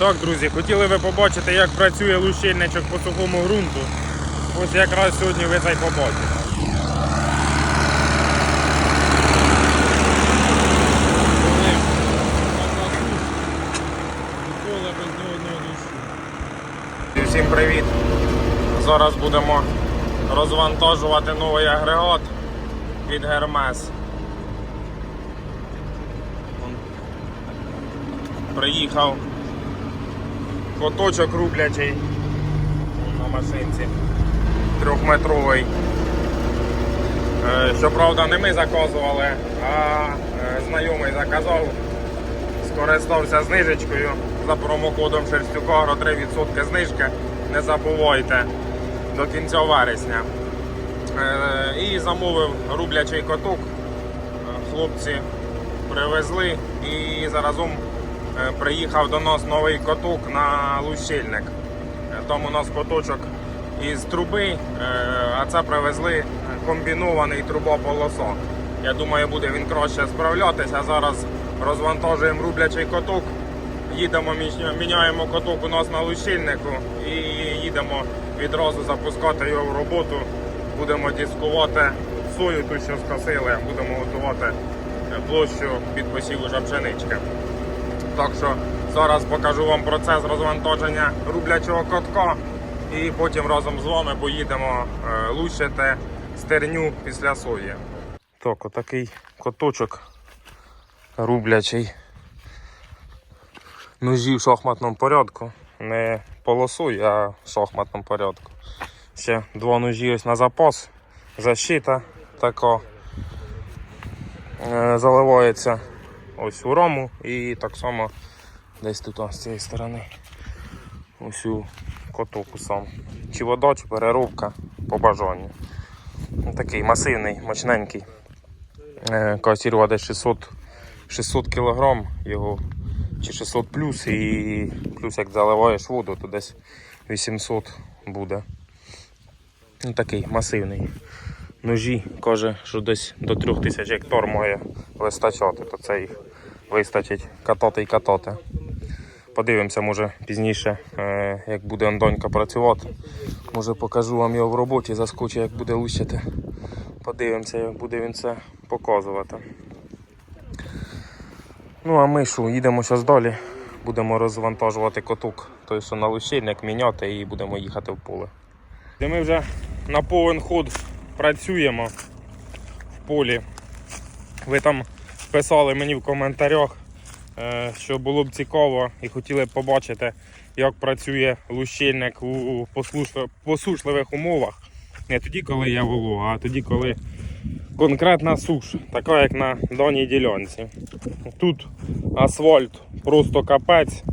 Так, друзі, хотіли ви побачити, як працює лущильничок по сухому ґрунту. Ось якраз сьогодні ви це й побачите. Всім привіт! Зараз будемо розвантажувати новий агрегат від Гермес. Приїхав коточок рублячий на машинці трьохметровий. Е, Щоправда, не ми заказували, а е, знайомий заказав, скористався знижечкою за промокодом Шерстюкагро 3% знижки. Не забувайте до кінця вересня. Е, І замовив рублячий коток. Хлопці привезли і заразом приїхав до нас новий коток на лущильник. Е, Там у нас коточок із труби, е, а це привезли комбінований труба-полоса. Я думаю, буде він краще справлятися. Зараз розвантажуємо рублячий коток, їдемо, міняємо коток у нас на лущильнику і їдемо відразу запускати його в роботу. Будемо дискувати сою, ту, що скосили, будемо готувати е, площу під посів уже пшенички. Так що зараз покажу вам процес розвантаження рублячого котка і потім разом з вами поїдемо е, лущити стерню після сої. Так, отакий коточок рублячий. Ножі в шахматному порядку. Не полосуй, а в шахматному порядку. Ще два ножі ось на запас. Защита така. Е, Заливається ось у рому і так само десь тут з цієї сторони. Ось у котоку сам. Чи вода, чи переробка по бажанню. Такий масивний, мощненький. Е, Касірува десь 600, 600 кг його чи 600 плюс і плюс як заливаєш воду, то десь 800 буде. Ну, такий масивний. Ножі каже, що десь до 3000 гектар має вистачати, то це їх вистачить катати і катати. Подивимося, може пізніше, е, як буде Андонька працювати. Може покажу вам його в роботі, заскочу, як буде лущити. Подивимося, як буде він це показувати. Ну а ми що, їдемо зараз далі. Будемо розвантажувати котук, той, що на лущильник міняти і будемо їхати в поле. Де ми вже на повен ход працюємо в полі. Ви там писали мені в коментарях, е, що було б цікаво і хотіли б побачити, як працює лущильник у посушливих умовах. Не тоді, коли є волога, а тоді, коли конкретна суш, така як на даній ділянці. Тут асфальт просто капець.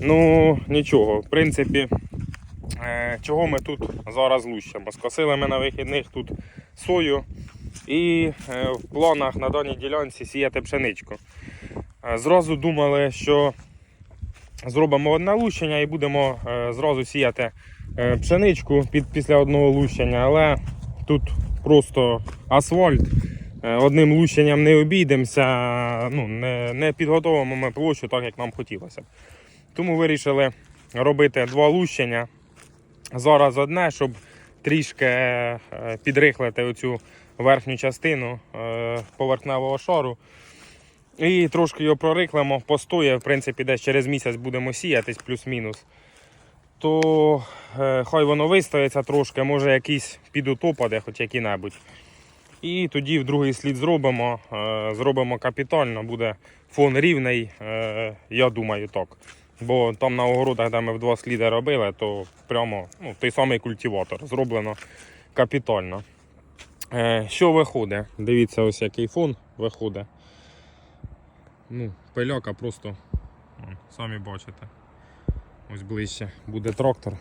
Ну, нічого, в принципі, е, чого ми тут зараз лущимо? Скосили ми на вихідних тут сою і е, в планах на даній ділянці сіяти пшеничку. Е, Зразу думали, що зробимо одне лущення і будемо е, зразу сіяти пшеничку під, після одного лущення, але тут просто асфальт. Одним лущенням не обійдемося, ну, не, не підготовимо ми площу так, як нам хотілося. Тому вирішили робити два лущення. Зараз одне, щоб трішки е, підрихлити оцю верхню частину е, поверхневого шару. І трошки його прорихлимо, постоє, в принципі, десь через місяць будемо сіятись, плюс-мінус. То е, хай воно вистоїться трошки, може якийсь підут опаде, хоч який-небудь. І тоді в другий слід зробимо. Зробимо капітально, буде фон рівний, я думаю, так. Бо там на огородах, де ми в два сліди робили, то прямо ну, той самий культиватор зроблено капітально. Е, що виходить? Дивіться, ось який фон виходить. Ну, пиляка просто, вон, самі бачите. Ось ближче буде трактор,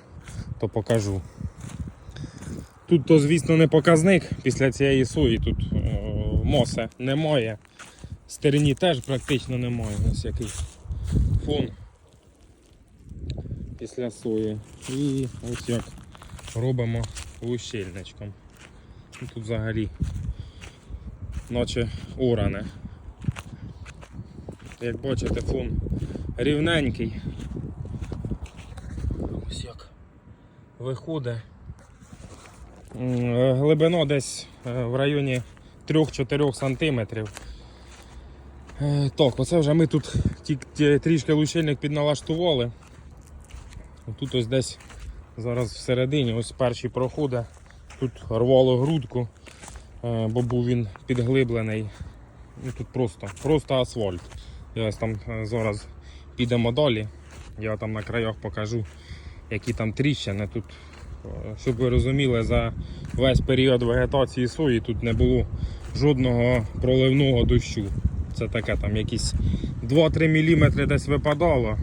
то покажу. Тут то, звісно, не показник після цієї сої, тут е, моси немає. Стерні теж практично немає. Ось який фон після сої. І ось як робимо лущельничком. Ну, тут взагалі наче уране. Як бачите, фон рівненький. Ось як виходить. Е, глибина десь е, в районі 3-4 сантиметрів. Е, так, оце вже ми тут трішки лущильник підналаштували. Тут ось десь зараз всередині ось перші проходи. Тут рвало грудку, е, бо був він підглиблений. Ну, тут просто, просто асфальт. І ось там е, зараз підемо далі. Я там на краях покажу, які там тріщини. Тут, е, щоб ви розуміли, за весь період вегетації сої тут не було жодного проливного дощу. Це таке там якісь 2-3 мм десь випадало.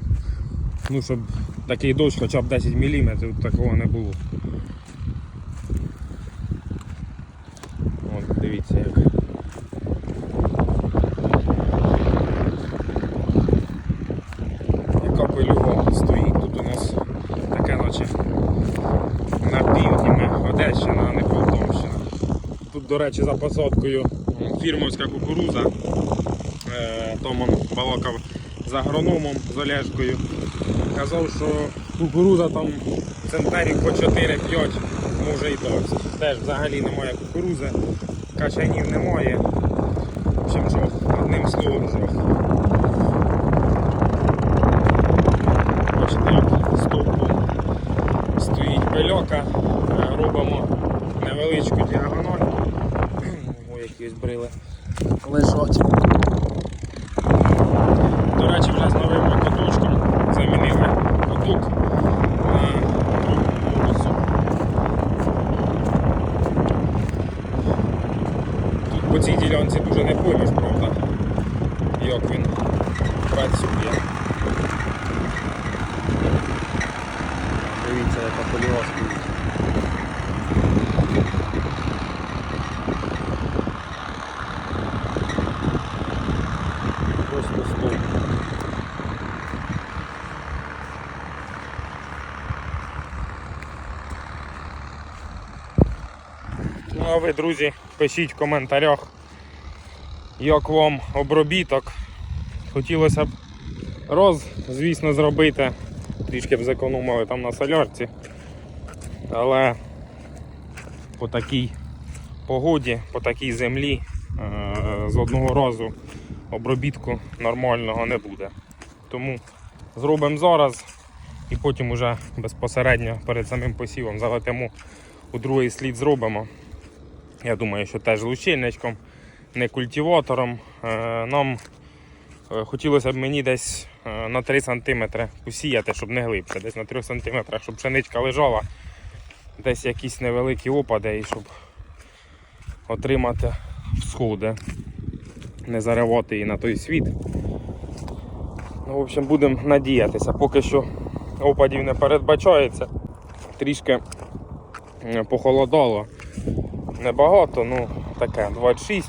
Ну, щоб такий дощ хоча б 10 мм, такого не було. От, дивіться як. Яка пилюга стоїть. Тут у нас таке наче на півдні Одещина, а не Полтавщина. Тут, до речі, за посадкою фірмовська кукуруза. Е, Том балакав з агрономом з Олешкою. Казав, що кукуруза там центнерів по 4-5 може і дасть. Теж взагалі немає кукурузи, качанів немає. В общем, жох. Одним словом жох. Бачите, як стовпом стоїть пильока. Е, Робимо невеличку діагональ. Ой, які ось брили лежать. До речі, вже з новим каточком замінили каток на трубку. Тут по цій ділянці дуже не поймеш, правда, як він працює. Дивіться, яка поліва стоїть. Просто стовп. Ну ви, друзі, пишіть в коментарях, як вам обробіток. Хотілося б роз, звісно, зробити. Трішки б зекономили там на солярці. Але по такій погоді, по такій землі е, з одного разу обробітку нормального не буде. Тому зробимо зараз і потім уже безпосередньо перед самим посівом залетимо у другий слід зробимо. Я думаю, що теж лучильничком, не культиватором. Е, Нам е, хотілося б мені десь е, на 3 см посіяти, щоб не глибше, десь на 3 см, щоб пшеничка лежала, десь якісь невеликі опади і щоб отримати всходи, не заривати її на той світ. Ну, в общем, будемо надіятися. Поки що опадів не передбачається. Трішки похолодало. Небагато, ну таке 26.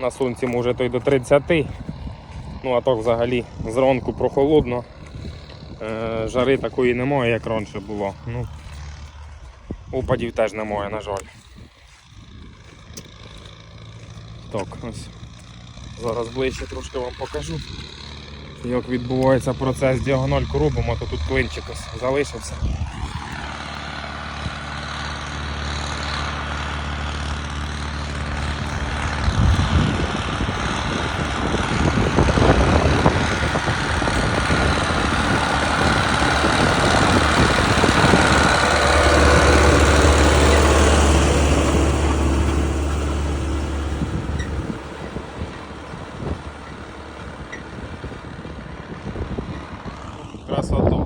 На сонці може то й до 30. Ну а так взагалі зранку прохолодно. Е, жари такої немає, як раніше було. Ну, опадів теж немає, на жаль. Так, ось. Зараз ближче трошки вам покажу. Як відбувається процес діагональку робимо, то тут клинчик ось залишився. Красота.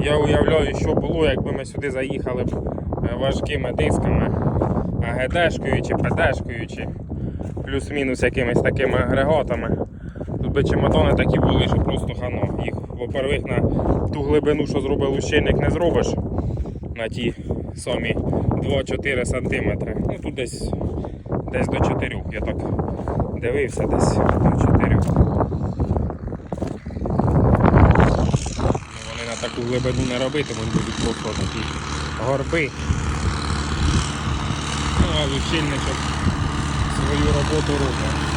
Я уявляю, що було, якби ми сюди заїхали б е, важкими дисками, АГДшкою чи ПДшкою, чи плюс-мінус якимись такими агрегатами. Тут би чемодани такі були, що просто хано. Їх, во-первых, на ту глибину, що зробив лущильник, не зробиш. На ті самі 2-4 см. Ну тут десь, десь до 4. Я так дивився десь до 4. таку глибину не робити, вони будуть просто такі горби. Ну, а лічильничок свою роботу робить.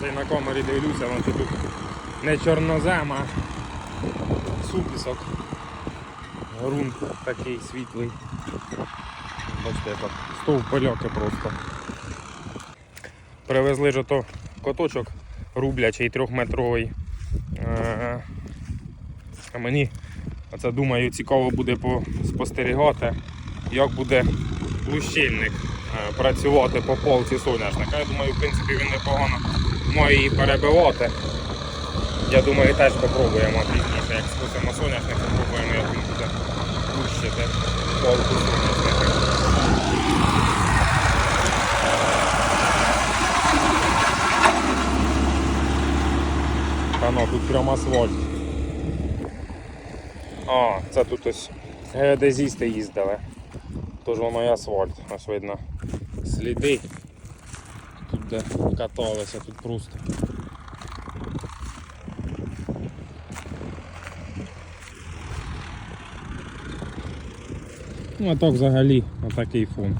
Це на камері дивлюся, воно тут не чорнозема а супісок. Грунт такий світлий. Бачите, як стовп пильоки просто. Привезли ж ото коточок рублячий трьохметровий. А мені оце думаю цікаво буде спостерігати, як буде лущильник е, працювати по полці соняшника. Я думаю, в принципі, він непогано має її перебивати. Я думаю, теж попробуємо пізніше, як спустимо соняшник, попробуємо, як він буде полку соняшника. Ну, тут прямо асфальт. А, це тут ось геодезісти їздили. Тож воно і асфальт. Ось видно сліди. Тут де каталися, тут просто. Ну а так взагалі отакий фон.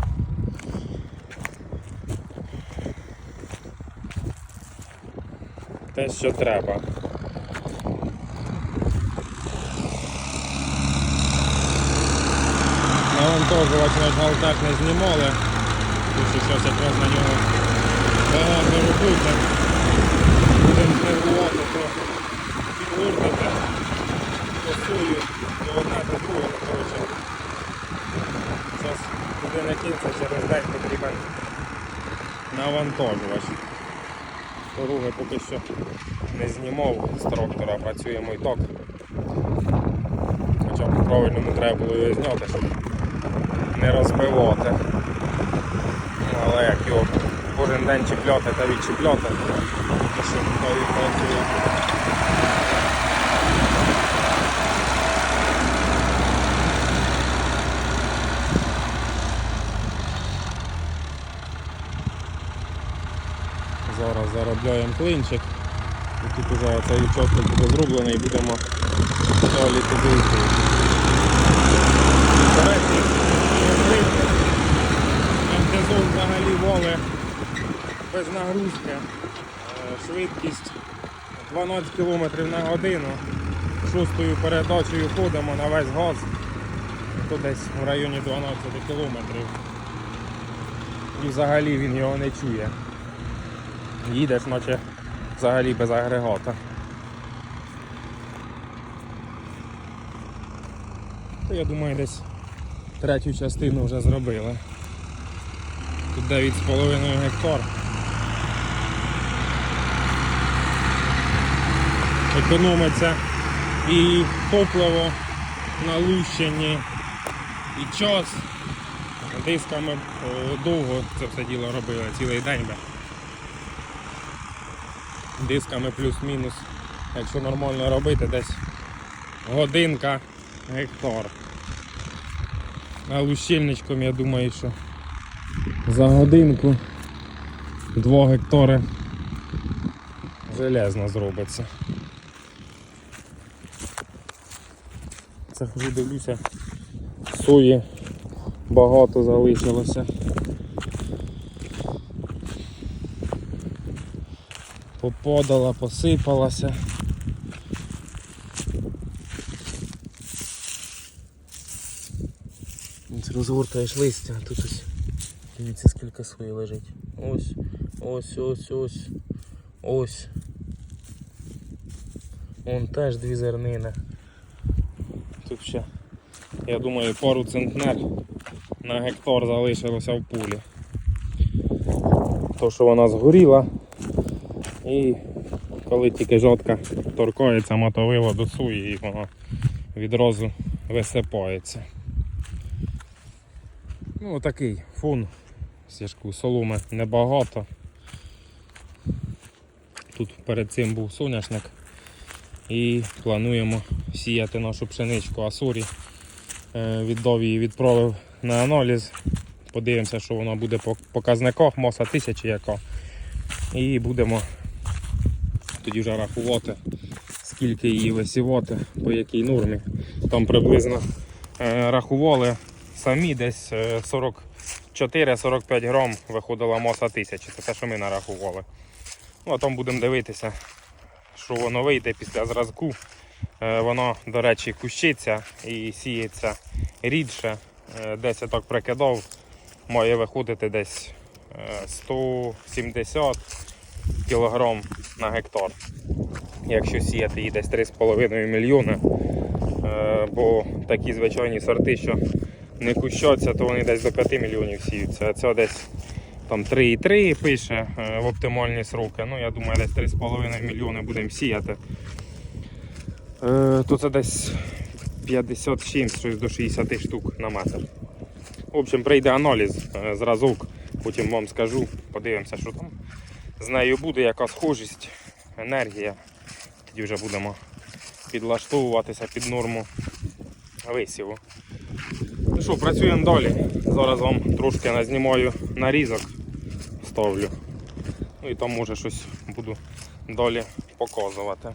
Те, що треба. Навантажувач наш галтак не знімали. Тут ще щось якраз на нього багато робити. Будемо нервувати, то підгорнути, то сою, то одне, то друге. Ну, коротше. Зараз туди не кінця, через день потрібен навантажувач. Дороги поки що не знімав з трактора, працюємо і так. Хоча б правильному треба було його зняти, щоб не розбивати. Але як його кожен день чіпляти та відчіпляти, то що то і працює. Зараз заробляємо клинчик. Тут вже цей участок буде зроблений і будемо далі туди йти. Взагалі воле без нагрузки. Е, Швидкість 12 км на годину. Шостою передачею ходимо на весь газ. То десь в районі 12 км. І взагалі він його не чує. Їдеш, наче взагалі без агрегата. То я думаю, десь третю частину вже зробили. Тут 9,5 гектар. Економиться і топливо на лущенні, і час. Дисками е, довго це все діло робили, цілий день. би. Дисками плюс-мінус, якщо нормально робити, десь годинка гектар. А лущильничком я думаю, що за годинку 2 гектари железно зробиться. Це хожу дивлюся, сої багато залишилося. Попадала, посипалася. Розгортаєш листя, а тут ось. Дивіться скільки сої лежить. Ось, ось, ось, ось, ось. Вон теж дві зернини. Тут ще, я думаю, пару центнер на гектар залишилося в пулі. То, що вона згоріла. І коли тільки жодка торкається мотовила до суї, і вона відразу висипається. Ну отакий фон. Сішку соломи небагато. Тут перед цим був соняшник. І плануємо сіяти нашу пшеничку Асурі. Е, Віддав її, відправив на аналіз. Подивимося, що вона буде по показниках, маса тисячі яка. І будемо тоді вже рахувати, скільки її висівати, по якій нормі. Там приблизно е, рахували самі десь е, 44-45 грам виходила маса тисячі. Це те, що ми нарахували. Ну, а там будемо дивитися, що воно вийде після зразку. Е, Воно, до речі, кущиться і сіється рідше. Е, Десь я так прикидав, має виходити десь е, 170 кг на гектар. Якщо сіяти її десь 3,5 мільйони. Е, Бо такі звичайні сорти, що не кущаться, то вони десь до 5 мільйонів сіються. А це десь там 3,3 пише е, в оптимальні сроки. Ну, я думаю, десь 3,5 мільйони будемо сіяти. Е, То це десь 57 щось до 60 штук на метр. В общем, прийде аналіз, зразок, потім вам скажу, подивимося, що там з нею буде, яка схожість, енергія. Тоді вже будемо підлаштовуватися під норму висіву. Ну що, працюємо далі. Зараз вам трошки назнімаю нарізок, ставлю. Ну і там може щось буду далі показувати.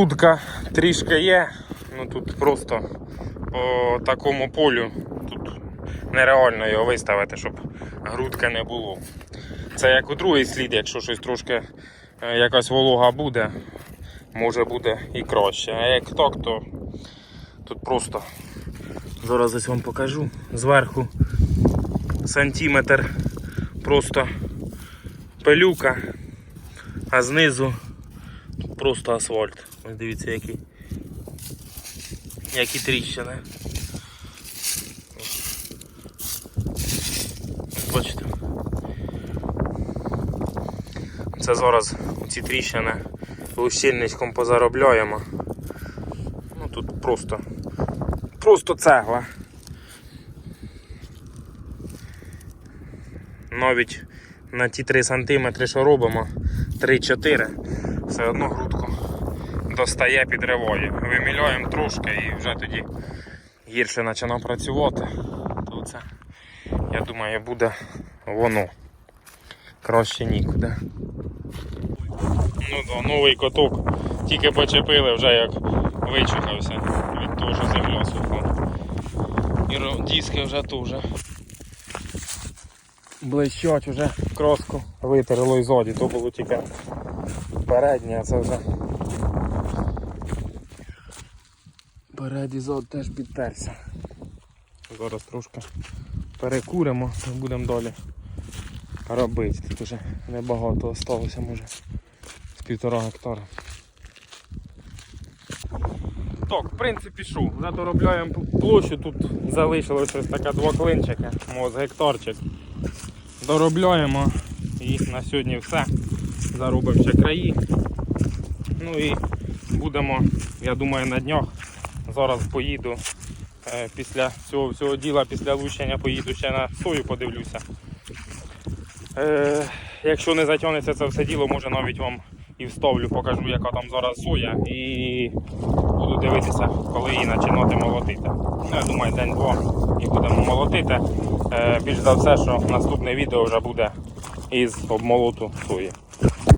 Грудка трішки є, ну тут просто по такому полю тут нереально його виставити, щоб грудки не було. Це як у другий слід, якщо щось трошки е, якась волога буде, може буде і краще. А як так, то тут просто зараз ось вам покажу зверху сантиметр просто пилюка, а знизу просто асфальт. Ось дивіться які. Які тріщини. Бачите. Це зараз ці тріщини лущильничком позаробляємо. Ну тут просто просто цегла. Навіть на ті 3 см, що робимо, 3-4, все одно грудку достає, підриває. Виміляємо трошки і вже тоді гірше починає працювати. То це, я думаю, буде воно. Краще нікуди. Ну да, новий коток. Тільки почепили, вже як вичухався від того, що земля сухла. І диски вже теж. Блищать вже кроску витерло і зоді, то було тільки переднє, а це вже. Передній зод теж підтерся. Зараз трошки перекуримо, то будемо далі робити. Тут вже небагато осталося, може з півтора гектара. Так, в принципі, що, вже площу, тут залишилося ось таке два клинчики, може гектарчик. Доробляємо і на сьогодні все. Заробимо ще краї Ну і будемо, я думаю, на днях. Зараз поїду е, після цього всього діла, після лущення поїду ще на сою подивлюся. Е, якщо не затягнеться це все діло, може навіть вам і вставлю, покажу, яка там зараз соя, і буду дивитися, коли її починати молотити. Ну, Я думаю, день-два і будемо молотити. Е, більш за все, що наступне відео вже буде із обмолоту сої.